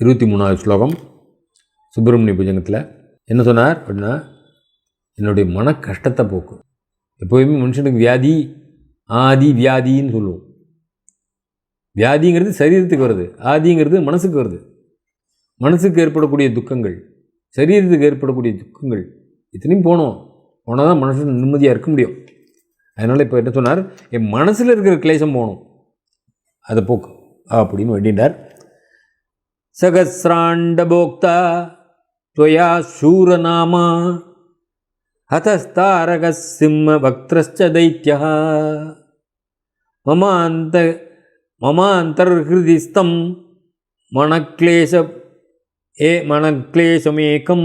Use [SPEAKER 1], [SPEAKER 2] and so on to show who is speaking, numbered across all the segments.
[SPEAKER 1] இருபத்தி மூணாவது ஸ்லோகம் சுப்பிரமணிய புஜங்கத்தில் என்ன சொன்னார் அப்படின்னா என்னுடைய மன கஷ்டத்தை போக்கு. எப்போயுமே மனுஷனுக்கு வியாதி ஆதி வியாதின்னு சொல்லுவோம். வியாதிங்கிறது சரீரத்துக்கு வருது ஆதிங்கிறது மனசுக்கு வருது. மனசுக்கு ஏற்படக்கூடிய துக்கங்கள் சரீரத்துக்கு ஏற்படக்கூடிய துக்கங்கள் இத்தனையும் போனோம். போனால் தான் மனசு நிம்மதியாக இருக்க முடியும். அதனால் இப்போ என்ன சொன்னார்? என் மனசில் இருக்கிற கிளேசம் போகணும். அதை போக்கு அப்படின்னு வேண்டினார் சகசிராண்டபோக்தா त्वया शूरनामा हतस्तारकः सिंहवक्त्रश्च दैत्यः ममान्त ममान्तर्हृदिस्थं मनक्लेश ए मनक्लेशमेकं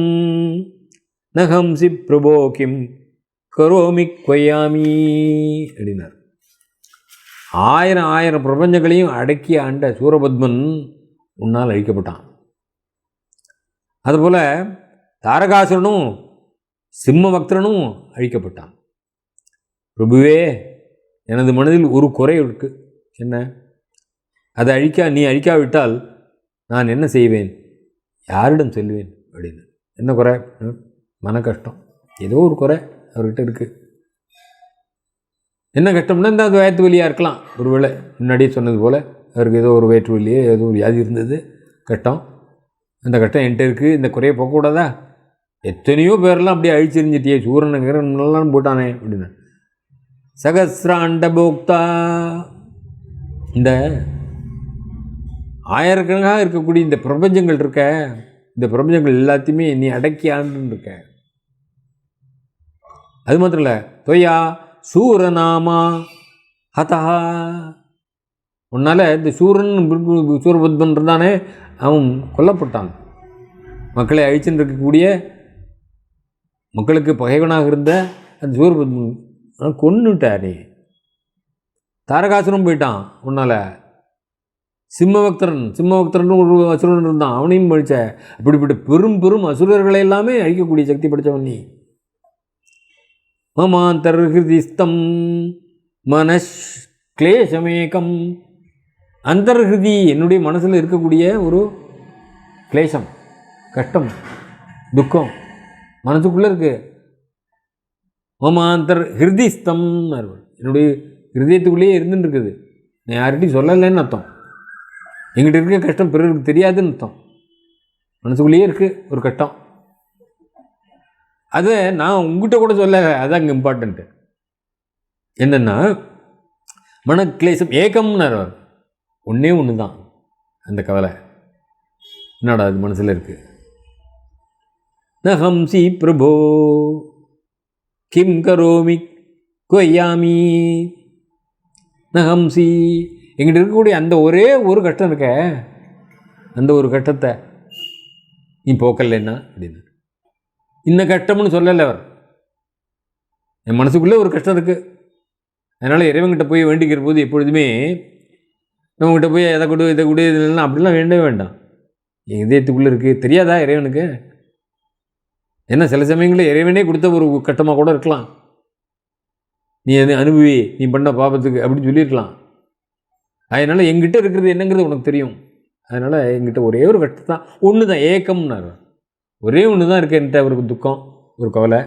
[SPEAKER 1] न हंसि प्रभो किं கரோமி கொய்யாமி அப்படின்னார் ஆயிரம் ஆயிரம் பிரபஞ்சங்களையும் அடக்கி ஆண்ட சூரபத்மன் உன்னால் அழிக்கப்பட்டான். அதுபோல் தாரகாசுரனும் சிம்ம பக்தரனும் அழிக்கப்பட்டான். பிரபுவே எனது மனதில் ஒரு குறை இருக்கு. என்ன? அதை அழிக்கா நீ அழிக்காவிட்டால் நான் என்ன செய்வேன்? யாரிடம் செல்வேன்? அப்படின்னு. என்ன குறை? மன கஷ்டம். ஏதோ ஒரு குறை அவர்கிட்ட இருக்குது என்ன கஷ்டம்னா இந்த அது வழியாக இருக்கலாம். ஒருவேளை முன்னாடியே சொன்னது போல். அவருக்கு ஏதோ ஒரு வயிற்று வலியே ஏதோ ஒரு வியாதி இருந்தது. கட்டம். அந்த கட்டம் என்கிட்ட இருக்குது இந்த குறையை போகக்கூடாதா எத்தனையோ பேரெல்லாம் அப்படியே அழிச்சிருந்துட்டியே சூரனுங்கிறலாம் போட்டானே அப்படின்னு. சகசிராண்ட போக்தா இந்த ஆயிரக்கணக்காக இருக்கக்கூடிய இந்த பிரபஞ்சங்கள் இருக்க இந்த பிரபஞ்சங்கள் எல்லாத்தையுமே நீ அடக்கி ஆண்டுருக்க. இருக்க அது மாத்திரம் இல்லை தொய்யா சூரநாமா ஹதா உன்னால் இந்த சூரன் சூரபத்மன் இருந்தானே அவன் கொல்லப்பட்டான். மக்களை அழிச்சுன்னு இருக்கக்கூடிய மக்களுக்கு பகைவனாக இருந்த அந்த சூரபத்மன் அவன் தாரகாசுரம் போயிட்டான் உன்னால். சிம்மபக்தரன் சிம்மபக்தரன் ஒரு அசுரன் இருந்தான் அவனையும் பழிச்ச அப்படிப்பட்ட பெரும் பெரும் அசுரர்களை எல்லாமே அழிக்கக்கூடிய சக்தி படித்தவன் நீ. மமாந்தர்ஹிருதிஸ்தம் மனஷ் கிளேசமேகம் அந்தர்ஹிருதி என்னுடைய மனசில் இருக்கக்கூடிய ஒரு கிளேசம் கஷ்டம் துக்கம் மனசுக்குள்ளே இருக்கு. மமாந்தர் ஹிருதிஸ்தம் என்னுடைய ஹிருதயத்துக்குள்ளேயே இருந்துட்டு இருக்குது. நான் யார்கிட்டையும் சொல்லலைன்னு அர்த்தம். எங்கிட்ட இருக்க கஷ்டம் பிறருக்கு தெரியாதுன்னு அர்த்தம். மனசுக்குள்ளேயே இருக்குது ஒரு கஷ்டம் அதை நான் உங்ககிட்ட கூட சொல்ல அதான் இங்கே இம்பார்ட்டண்ட்டு என்னென்னா மனக்லேசம் ஏகம்னார் அவர் ஒன்றே ஒன்று தான் அந்த கவலை. என்னடா அது மனசில் இருக்குது நஹம்சி ஹம்சி பிரபோ. கிம் கரோமி கொய்யாமி நஹம்சி. ஹம்சி எங்கிட்ட இருக்கக்கூடிய அந்த ஒரே ஒரு கஷ்டம் இருக்க. அந்த ஒரு கட்டத்தை நீ போக்கலைன்னா அப்படின்னு. இந்த கஷ்டம்னு சொல்லலை அவர். என் மனசுக்குள்ளே ஒரு கஷ்டம் இருக்குது அதனால் இறைவன்கிட்ட போய் வேண்டிக்கிற போது எப்பொழுதுமே நம்மகிட்ட போய் எதை கொடு இதை கொடு இல்லைன்னா அப்படிலாம் வேண்டவே வேண்டாம். என் இதயத்துக்குள்ளே இருக்குது தெரியாதா இறைவனுக்கு? ஏன்னா சில சமயங்களில் இறைவனே கொடுத்த ஒரு கட்டமாக கூட இருக்கலாம். நீ அதை அனுபவி நீ பண்ண பாபத்துக்கு அப்படின்னு சொல்லியிருக்கலாம். அதனால் எங்கிட்ட இருக்கிறது என்னங்கிறது உனக்கு தெரியும். அதனால் எங்கிட்ட ஒரே ஒரு கஷ்டம் தான். ஒன்று தான் ஏக்கம்னாரு. ஒரே ஒன்று தான் இருக்கு என்கிட்ட அவருக்கு துக்கம் ஒரு கவலை.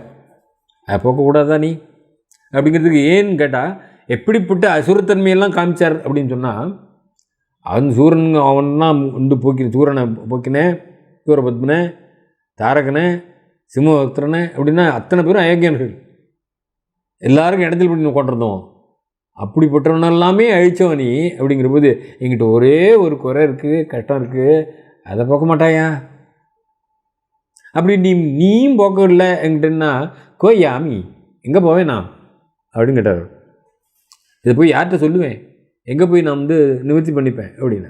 [SPEAKER 1] அதை போக்கக்கூடாதா நீ? அப்படிங்கிறதுக்கு ஏன்னு கேட்டால் எப்படிப்பட்ட அசுரத்தன்மையெல்லாம் காமிச்சார் அப்படின்னு சொன்னால் அவன் சூரன் அவன் உண்டு போக்கின சூரனை போக்கினேன் சூரபத்மனை தாரகனை சிம்மபக்தரனை அப்படின்னா அத்தனை பேரும் அயோக்கியர்கள். எல்லாருக்கும் இடத்துல பண்ணி கொண்டிருந்தோம் அப்படிப்பட்டவன் எல்லாமே அழிச்சவன் நீ அப்படிங்கிற போது எங்கிட்ட ஒரே ஒரு குறை இருக்குது கஷ்டம் இருக்குது அதை போக்க மாட்டாயா? அப்படி நீ நீயும் போக்க இல்லை என்கிட்டன்னா கோயாமி எங்கே போவேன்? நான் அப்படின்னு கேட்டார். இதை போய் யார்கிட்ட சொல்லுவேன்? எங்கே போய் நான் வந்து நிவர்த்தி பண்ணிப்பேன்? அப்படின்னு.